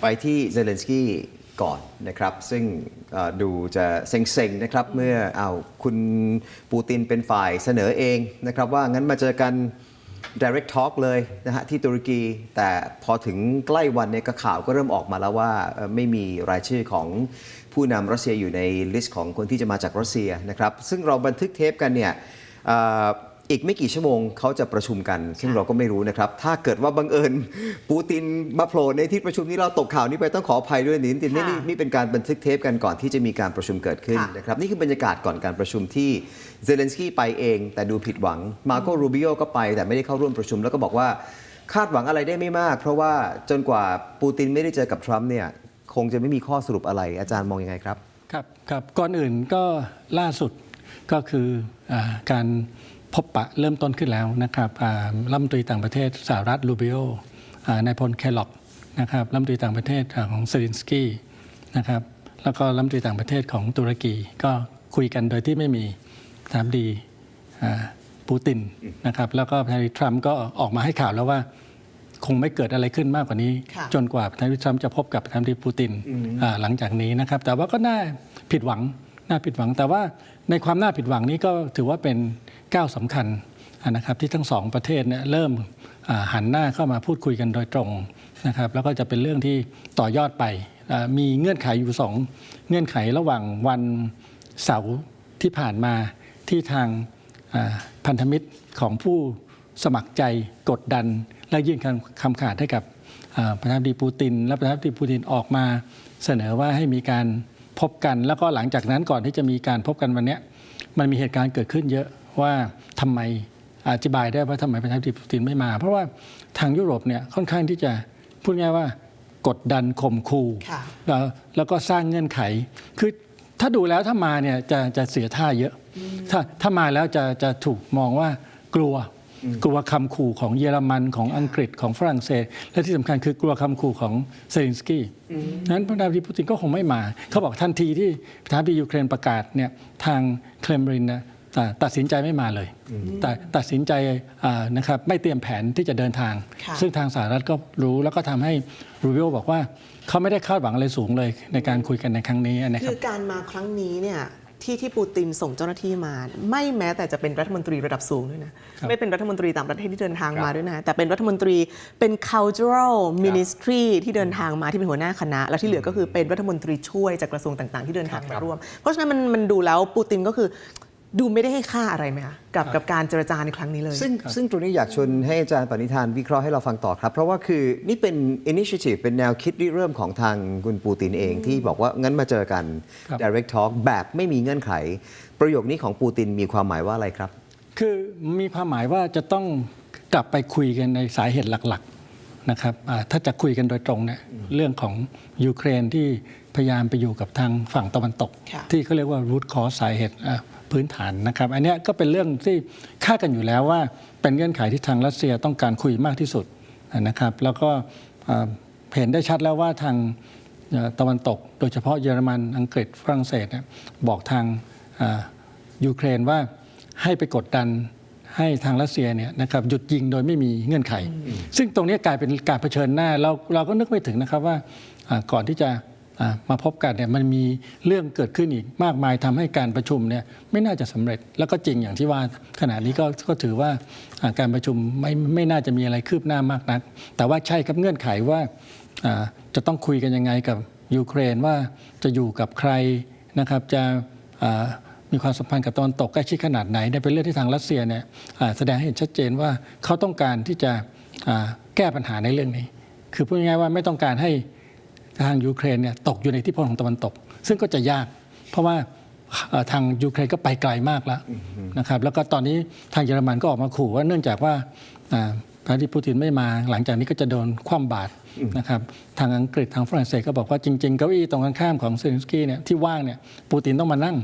ไปที่เซเลนสกี้ก่อนนะครับ ซึ่งเอ่อดูจะเซ็งๆนะครับเมื่อเอาคุณปูตินเป็นฝ่ายเสนอเองนะครับ ว่างั้นมาเจอกัน direct talk เลยนะฮะที่ตุรกี แต่พอถึงใกล้วันเนี่ยก็ข่าวก็เริ่มออกมาแล้วว่าเอ่อไม่มีรายชื่อของผู้นำรัสเซียอยู่ในลิสต์ของคนที่จะมาจากรัสเซียนะครับ ซึ่งเราบันทึกเทปกันเนี่ยเอ่ออีกไม่กี่ชั่วโมงเขาจะประชุมกัน ซึ่งเราก็ไม่รู้นะครับ ถ้าเกิดว่าบังเอิญ ปูตินมาโผล่ในที่ประชุมนี้เราตกข่าวนี้ไปต้องขออภัยด้วยนิดนึงนี่นี่นี่เป็นการบันทึกเทปกันก่อนที่จะมีการประชุมเกิดขึ้นค่ะนะครับนี่คือบรรยากาศก่อนการประชุมที่เซเลนสกี้ไปเอง แต่ดูผิดหวังมาโกรูบิโอก็ไปแต่ไม่ได้เข้าร่วมประชุมแล้วก็บอกว่าคาดหวังอะไรได้ไม่มาก เพราะว่าจนกว่าปูตินไม่ได้เจอกับทรัมป์เนี่ยคงจะไม่มีข้อสรุปอะไรอาจารย์มองยังไงครับ ครับครับก่อนอื่นก็ล่าสุดก็คืออาการ พบปะเริ่มต้นขึ้นแล้วนะครับอ่ารัฐมนตรีต่างประเทศสหรัฐลูบิโออ่านายพลแคลล็อกนะครับรัฐมนตรีต่างประเทศอ่าของเซลินสกี้นะครับแล้วก็รัฐมนตรีต่างประเทศของตุรกี ก็คุยกันโดยที่ไม่มีทามดีอ่าปูตินนะครับแล้วก็ประธานาธิบดีทรัมป์ก็ออกมาให้ข่าวแล้วว่าคงไม่เกิดอะไรขึ้นมากกว่านี้ค่ะจนกว่าประธานาธิบดีทรัมป์จะพบกับประธานาธิบดีปูตินอ่าหลังจากนี้นะครับ แต่ว่าก็น่าผิดหวัง น่าผิดหวัง แต่ว่าในความน่าผิดหวังนี้ก็ถือว่าเป็นก้าวสำคัญนะครับที่ทั้งสองประเทศเนี่ยเริ่มหันหน้าเข้ามาพูดคุยกันโดยตรงนะครับแล้วก็จะเป็นเรื่องที่ต่อยอดไป มีเงื่อนไขอยู่สองเงื่อนไขระหว่างวันเสาร์ที่ผ่านมาที่ทางพันธมิตรของผู้สมัครใจกดดัน และยื่นคำคำขาดให้กับประธานาธิบดีปูติน และประธานาธิบดีปูตินออกมาเสนอว่าให้มีการ พบกัน แล้วก็หลังจากนั้นก่อนที่จะมีการพบกันวันเนี้ยมันมีเหตุการณ์เกิดขึ้นเยอะว่าทำไมอธิบายได้ว่าทำไมประธานาธิบดีปูตินไม่มา เพราะว่าทางยุโรปเนี่ยค่อนข้างที่จะพูดง่ายว่ากดดันข่มขู่ค่ะแล้วแล้วก็สร้างเงื่อนไข คือถ้าดูแล้วถ้ามาเนี่ยจะจะเสียท่าเยอะ ถ้าถ้ามาแล้วจะจะถูกมองว่ากลัว กลัวคำขู่ของเยอรมันของอังกฤษของฝรั่งเศส และที่สำคัญคือกลัวคำขู่ของเซเลนสกี้นั้นประธานาธิบดีปูตินก็คงไม่มา เขาบอกทันทีที่ประธานาธิบดียูเครนประกาศเนี่ยทางเครมรินนะตัดตัดสินใจไม่มาเลย แต่ตัดสินใจอ่านะครับไม่เตรียมแผนที่จะเดินทางค่ะซึ่งทางสหรัฐก็รู้แล้วก็ทำให้รูบิโอบอกว่า เขาไม่ได้คาดหวังอะไรสูงเลยในการคุยกันในครั้งนี้นะคคืรับอการมาครั้งนี้เนี่ย ที่ที่ปูตินส่งเจ้าหน้าที่มา ไม่แม้แต่จะเป็นรัฐมนตรีระดับสูงด้วยนะครับไม่เป็นรัฐมนตรีต่างประเทศที่เดินทางมาด้วยนะ แต่เป็นรัฐมนตรีเป็น cultural ministry ที่เดินทางมาที่เป็นหัวหน้าคณะ แล้วที่เหลือก็คือเป็นรัฐมนตรีช่วยจากกระทรวงต่าง ๆ ที่เดินทางมาร่วม เพราะฉะนั้นมันมันดูแล้วปูตินก็คือ ดูไม่ได้ให้ค่าอะไรไหมคะกับกับการเจรจาในครั้งนี้เลย ซึ่งซึ่งตรงนี้อยากชวนให้อาจารย์ปณิธานวิเคราะห์ให้เราฟังต่อครับ เพราะว่าคือนี่เป็น initiative เป็นแนวคิดริเริ่มของทางคุณปูตินเองที่บอกว่างั้นมาเจอกันครับ direct talk แบบไม่มีเงื่อนไข ประโยคนี้ของปูตินมีความหมายว่าอะไรครับ คือมีความหมายว่าจะต้องกลับไปคุยกันในสาเหตุหลักๆนะครับอ่าถ้าจะคุยกันโดยตรงเนี่ยเรื่องของยูเครนที่พยายามไปอยู่กับทางฝั่งตะวันตกค่ะที่เขาเรียกว่า root cause สาเหตุอ่า พื้นฐานนะครับ อันเนี้ยก็เป็นเรื่องที่คาดกันอยู่แล้วว่า เป็นเงื่อนไขที่ทางรัสเซียต้องการคุยมากที่สุดนะครับ แล้วก็อ่าเห็นได้ชัดแล้วว่าทางเอ่อตะวันตก โดยเฉพาะเยอรมันอังกฤษฝรั่งเศสเนี่ยบอกทางอ่ายูเครนว่าให้ไปกดดันให้ทางรัสเซียเนี่ยนะครับหยุดยิงโดยไม่มีเงื่อนไข ซึ่งตรงนี้กลายเป็นการเผชิญหน้าเราเราก็นึกไม่ถึงนะครับว่าอ่าก่อนที่จะอ่า มาพบกันเนี่ยมันมีเรื่องเกิดขึ้นอีกมากมายทำให้การประชุมเนี่ยไม่น่าจะสำเร็จแล้วก็จริงอย่างที่ว่าขณะนี้ก็ก็ถือว่าการประชุมไม่ไม่น่าจะมีอะไรคืบหน้ามากนัก แต่ว่าใช่ครับเงื่อนไขว่าจะต้องคุยกันยังไงกับยูเครนว่าจะอยู่กับใครนะครับจะมีความสัมพันธ์กับตะวันตกใกล้ชิดขนาดไหนเนี่ยเป็นเรื่องที่ทางรัสเซียเนี่ยแสดงให้เห็นชัดเจนว่าเขาต้องการที่จะแก้ปัญหาในเรื่องนี้ คือพูดง่ายๆว่าไม่ต้องการให้ ทางยูเครนเนี่ยตกอยู่ในที่พลของตะวันตก ซึ่งก็จะยาก เพราะว่าทางยูเครนก็ไปไกลมากแล้วนะครับแล้วก็ตอนนี้ทางเยอรมันก็ออกมาขู่ว่าเนื่องจากว่า อ่าประธานาธิบดีปูตินไม่มา หลังจากนี้ก็จะโดนคว่ำบาตรนะครับทางอังกฤษทางฝรั่งเศสก็บอกว่าจริงๆเก้าอี้ตรงข้ามของเซเลนสกี้เนี่ยที่ว่างเนี่ยปูตินต้องมานั่ง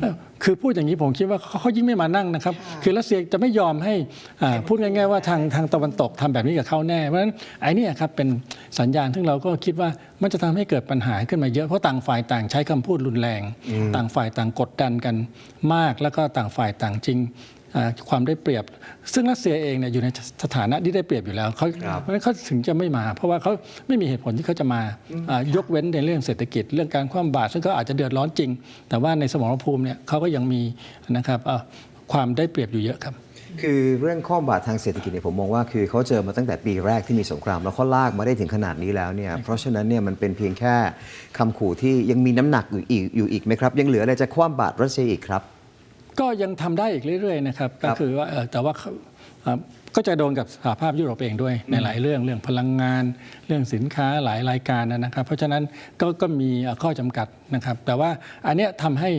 เอ่อคือพูดอย่างนี้ผมคิดว่าเขาเขายิ่งไม่มานั่งนะครับ คือรัสเซียจะไม่ยอมให้อ่าพูดง่าย ๆ ว่าทางทางตะวันตกทำแบบนี้กับเขาแน่เพราะฉะนั้นไอ้เนี่ยครับเป็นสัญญาณซึ่งเราก็คิดว่ามันจะทำให้เกิดปัญหาขึ้นมาเยอะเพราะต่างฝ่ายต่างใช้คำพูดรุนแรง ต่างฝ่ายต่างกดดันกันมาก แล้วก็ต่างฝ่ายต่างจริงอ่า ความได้เปรียบ ซึ่งรัสเซียเองเนี่ยอยู่ในสถานะที่ได้เปรียบอยู่แล้วเขาครับเพราะฉะนั้นเขาถึงจะไม่มา เพราะว่าเขาไม่มีเหตุผลที่เขาจะมาอ่ายกเว้นในเรื่องเศรษฐกิจ เรื่องการคว่ำบาตรซึ่งเขาอาจจะเดือดร้อนจริง แต่ว่าในสมรภูมิเนี่ยเขาก็ยังมีนะครับอ่าความได้เปรียบอยู่เยอะครับคือเรื่องข้อบาดทางเศรษฐกิจเนี่ยผมมองว่าคือเขาเจอมาตั้งแต่ปีแรกที่มีสงคราม แล้วเขาลากมาได้ถึงขนาดนี้แล้วเนี่ยเพราะฉะนั้นเนี่ยมันเป็นเพียงแค่คำขู่ที่ยังมีน้ำหนักอยู่อีกอยู่อีกไหมครับ ยังเหลืออะไรจะคว่ำบาตรรัสเซียอีกครับ ก็ยังทำได้อีกเรื่อยๆนะครับครัก็บคือว่าเอ่อแต่ว่าเขาเอ่อก็จะโดนกับสหภาพยุโรปเองด้วยในหลายเรื่องเรื่องพลังงาน เรื่องสินค้าหลายรายการนะครับ เพราะฉะนั้นก็ก็มีเอ่อข้อจำกัดนะครับ แต่ว่าอันเนี้ยทำให้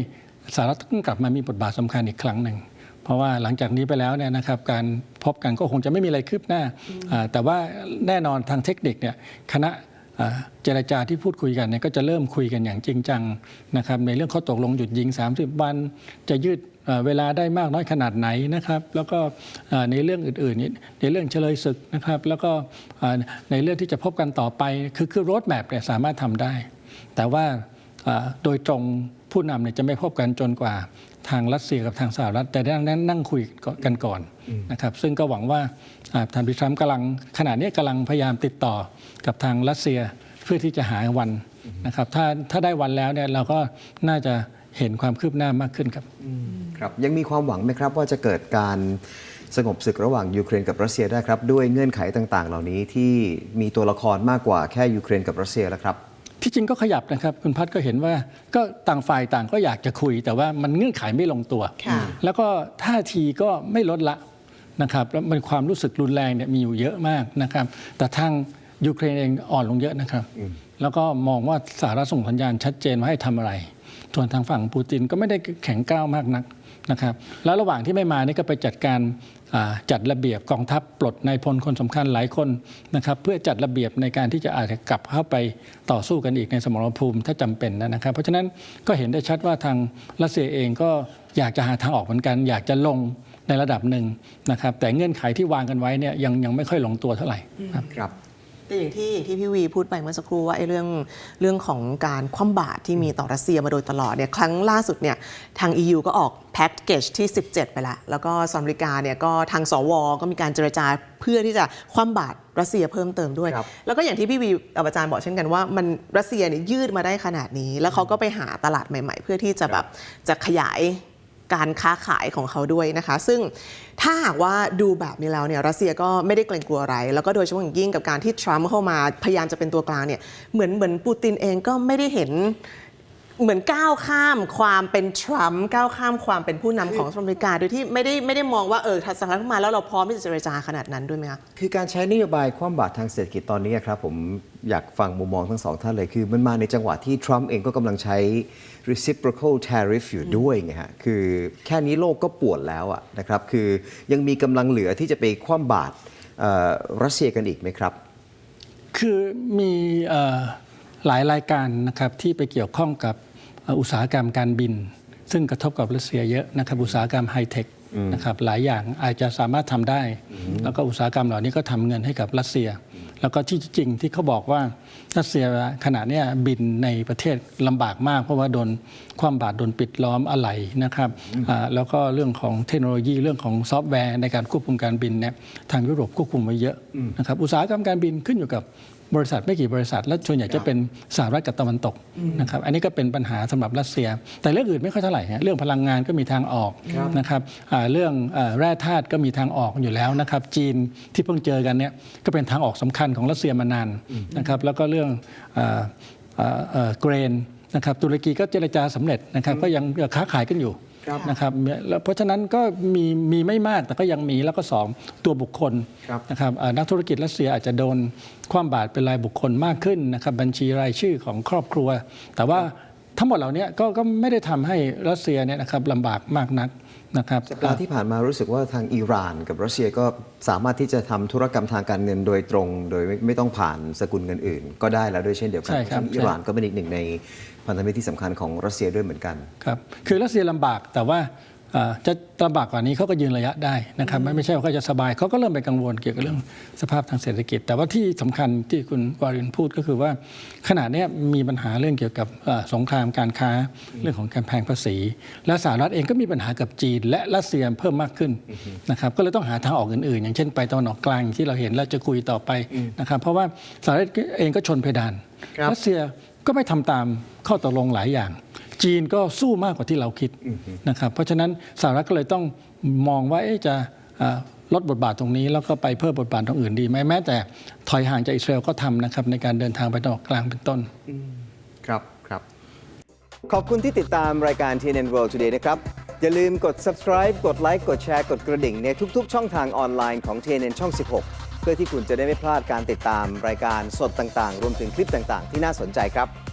สหรัฐต้องกลับมามีบทบาทสำคัญอีกครั้งหนึ่งเพราะว่าหลังจากนี้ไปแล้วเนี่ยนะครับการพบกันก็คงจะไม่มีอะไรคืบหน้าอ่าแต่ว่าแน่นอนทางเทคนิคเนี่ยคณะอ่าเจรจาที่พูดคุยกันเนี่ยก็จะเริ่มคุยกันอย่างจริงจังนะครับในเรื่องข้อตกลงหยุดยิง 30 วัน จะยืด เวลาได้มากน้อยขนาดไหนนะครับ แล้วก็ในเรื่องอื่นๆนี่ในเรื่องเฉลยศึกนะครับ แล้วก็ในเรื่องที่จะพบกันต่อไป คือคือรถแมพเนี่ยสามารถทำได้ แต่ว่าโดยตรงผู้นำเนี่ยจะไม่พบกันจนกว่าทางรัสเซียกับทางสหรัฐจะได้นั่งนั่งคุยกันก่อนนะครับ ซึ่งก็หวังว่าอ่าท่านพิทรัมป์กำลังขณะนี้กำลังพยายามติดต่อกับทางรัสเซียเพื่อที่จะหาวันนะครับ ถ้าถ้าได้วันแล้วเนี่ยเราก็น่าจะเห็นความคืบหน้ามากขึ้นครับ ครับยังมีความหวังไหมครับว่าจะเกิดการสงบศึกระหว่างยูเครนกับรัสเซียได้ครับด้วยเงื่อนไขต่าง ๆ เหล่านี้ที่มีตัวละครมากกว่าแค่ยูเครนกับรัสเซียแล้วครับที่จริงก็ขยับนะครับ คุณพัฒน์ก็เห็นว่าก็ต่างฝ่ายต่างก็อยากจะคุย แต่ว่ามันเงื่อนไขไม่ลงตัวค่ะแล้วก็ท่าทีก็ไม่ลดละนะครับแล้วมันความรู้สึกรุนแรงเนี่ยมีอยู่เยอะมากนะครับ แต่ทางยูเครนเองอ่อนลงเยอะนะครับ แล้วก็มองว่าสหรัฐส่งสัญญาณชัดเจนว่าให้ทำอะไรส่วนทางฝั่งปูตินก็ไม่ได้แข็งกร้าวมากนัก นะครับแล้วระหว่างที่ไม่มานี่ก็ไปจัดการจัดระเบียบกองทัพปลดนายพลคนสำคัญหลายคนนะครับเพื่อจัดระเบียบในการที่จะอาจจะกลับเข้าไปต่อสู้กันอีกในสมรภูมิถ้าจำเป็นนะครับ เพราะฉะนั้นก็เห็นได้ชัดว่าทางรัสเซียเองก็อยากจะหาทางออกเหมือนกัน อยากจะลงในระดับหนึ่งนะครับแต่เงื่อนไขที่วางกันไว้เนี่ยยังยังไม่ค่อยลงตัวเท่าไหร่ครับ แต่อย่างที่อย่างที่พี่วีพูดไปเมื่อสักครู่ว่าไอ้เรื่องเรื่องของการคว่ำบาตรที่มีต่อรัสเซียมาโดยตลอดเนี่ยครั้งล่าสุดเนี่ยทาง EU ก็ออกแพ็กเกจที่ 17 ไปแล้วแล้วก็สหรัฐอเมริกาเนี่ยก็ทางสว ก็มีการเจรจาเพื่อที่จะคว่ำบาตรรัสเซียเพิ่มเติมด้วยครับแล้วก็อย่างที่พี่วีอาจารย์บอกเช่นกันว่ามันรัสเซียเนี่ยยืดมาได้ขนาดนี้ แล้วเขาก็ไปหาตลาดใหม่ ๆ เพื่อที่จะแบบจะขยาย การค้าขายของเขาด้วยนะคะ ซึ่งถ้าหากว่าดูแบบนี้แล้วเนี่ยรัสเซียก็ไม่ได้เกรงกลัวอะไร แล้วก็โดยเฉพาะอย่างยิ่งกับการที่ทรัมป์เข้ามาพยายามจะเป็นตัวกลางเนี่ยเหมือนเหมือนปูตินเองก็ไม่ได้เห็น เหมือนก้าวข้ามความเป็นทรัมป์ก้าวข้ามความเป็นผู้นำของสหรัฐอเมริกาโดยที่ไม่ได้ไม่ได้มองว่าเออถ้าสหรัฐเข้ามาแล้วเราพร้อมที่จะเจรจาขนาดนั้นด้วยไหมคะ คือการใช้นโยบายคว่ำบาตรทางเศรษฐกิจตอนนี้ครับผมอยากฟังมุมมองทั้งสองท่านเลยคือ มันมาในจังหวะที่ทรัมป์เองก็กำลังใช้ reciprocal tariff อยู่ด้วยไงฮะคือแค่นี้โลกก็ปวดแล้วอะนะครับคือยังมีกำลังเหลือที่จะไปคว่ำบาตรเอ่อรัสเซียกันอีกไหมครับ คือมีเอ่อหลายรายการนะครับที่ไปเกี่ยวข้องกับเอ่ออุตสาหกรรมการบิน ซึ่งกระทบกับรัสเซียเยอะนะครับอุตสาหกรรมไฮเทคนะครับหลายอย่างอาจจะสามารถทำได้ แล้วก็อุตสาหกรรมเหล่านี้ก็ทำเงินให้กับรัสเซีย แล้วก็ที่จริงที่เขาบอกว่ารัสเซียขณะเนี้ยบินในประเทศลำบากมาก เพราะว่าโดนความบาดโดนปิดล้อมอะไหล่นะครับอ่าแล้วก็เรื่องของเทคโนโลยีเรื่องของซอฟต์แวร์ในการควบคุมการบินเนี่ยทางยุโรปควบคุมไว้เยอะนะครับอุตสาหกรรมการบินขึ้นอยู่กับ บริษัทไม่กี่บริษัท และส่วนใหญ่จะเป็นสหรัฐกับตะวันตกนะครับอันนี้ก็เป็นปัญหาสำหรับรัสเซีย แต่เรื่องอื่นไม่ค่อยเท่าไหร่ฮะเรื่องพลังงานก็มีทางออกนะครับอ่าเรื่องเอ่อแร่ธาตุก็มีทางออกอยู่แล้วนะครับจีนที่เพิ่งเจอกันเนี่ยก็เป็นทางออกสำคัญของรัสเซียมานานนะครับแล้วก็เรื่องเอ่อเอ่อเอ่อเกรนนะครับตุรกีก็เจรจาสำเร็จนะครับก็ยังค้าขายกันอยู่ ครับนะครับแล้วเพราะฉะนั้นก็มีมีไม่มากแต่ก็ยังมีแล้วก็สองตัวบุคคลครับนะครับเอ่อนักธุรกิจรัสเซียอาจจะโดนความบาดเป็นรายบุคคลมากขึ้นนะครับบัญชีรายชื่อของครอบครัว แต่ว่าทั้งหมดเหล่านี้ก็ก็ไม่ได้ทำให้รัสเซียเนี่ยนะครับลำบากมากนักนะครับ สัปดาห์ที่ผ่านมารู้สึกว่าทางอิหร่านกับรัสเซียก็สามารถที่จะทำธุรกรรมทางการเงินโดยตรง โดยไม่ไม่ต้องผ่านสกุลเงินอื่น ก็ได้แล้วด้วยเช่นเดียวกันใช่ครับซึ่งอิหร่านก็เป็นอีกหนึ่งใน พันธมิตรที่สำคัญของรัสเซียด้วยเหมือนกันครับคือรัสเซียลำบากแต่ว่าเอ่อจะลำบากกว่านี้เขาก็ยืนระยะได้นะครับไม่ไม่ใช่ว่าเขาจะสบายเขาก็เริ่มไปกังวลเกี่ยวกับเรื่องสภาพทางเศรษฐกิจ แต่ว่าที่สำคัญที่คุณวารินพูดก็คือว่าขณะเนี้ยมีปัญหาเรื่องเกี่ยวกับเอ่อสงครามการค้าเรื่องของการแพงภาษี และสหรัฐเองก็มีปัญหากับจีน และรัสเซียเพิ่มมากขึ้นนะครับก็เลยต้องหาทางออกอื่นๆ อย่างเช่นไปตะวันออกกลางที่เราเห็นแล้วจะคุยต่อไปนะครับเพราะว่าสหรัฐเองก็ชนเพดานครับรัสเซีย ก็ไม่ทำตามข้อตกลงหลายอย่าง จีนก็สู้มากกว่าที่เราคิดนะครับเพราะฉะนั้นสหรัฐก็เลยต้องมองว่าเอ๊ะจะเอ่อลดบทบาทตรงนี้ แล้วก็ไปเพิ่มบทบาทตรงอื่นดีไหมแม้แต่ถอยห่างจากอิสราเอลก็ทำนะครับในการเดินทางไปตะวันออกกลางเป็นต้นครับครับ ขอบคุณที่ติดตามรายการ TNN World Today นะครับ อย่าลืมกด subscribe กดไลค์กดแชร์กดกระดิ่งในทุก ๆ ช่องทางออนไลน์ของ TNN ช่อง 16 เพื่อที่คุณจะได้ไม่พลาดการติดตามรายการสดต่างๆ รวมถึงคลิปต่างๆ ที่น่าสนใจครับ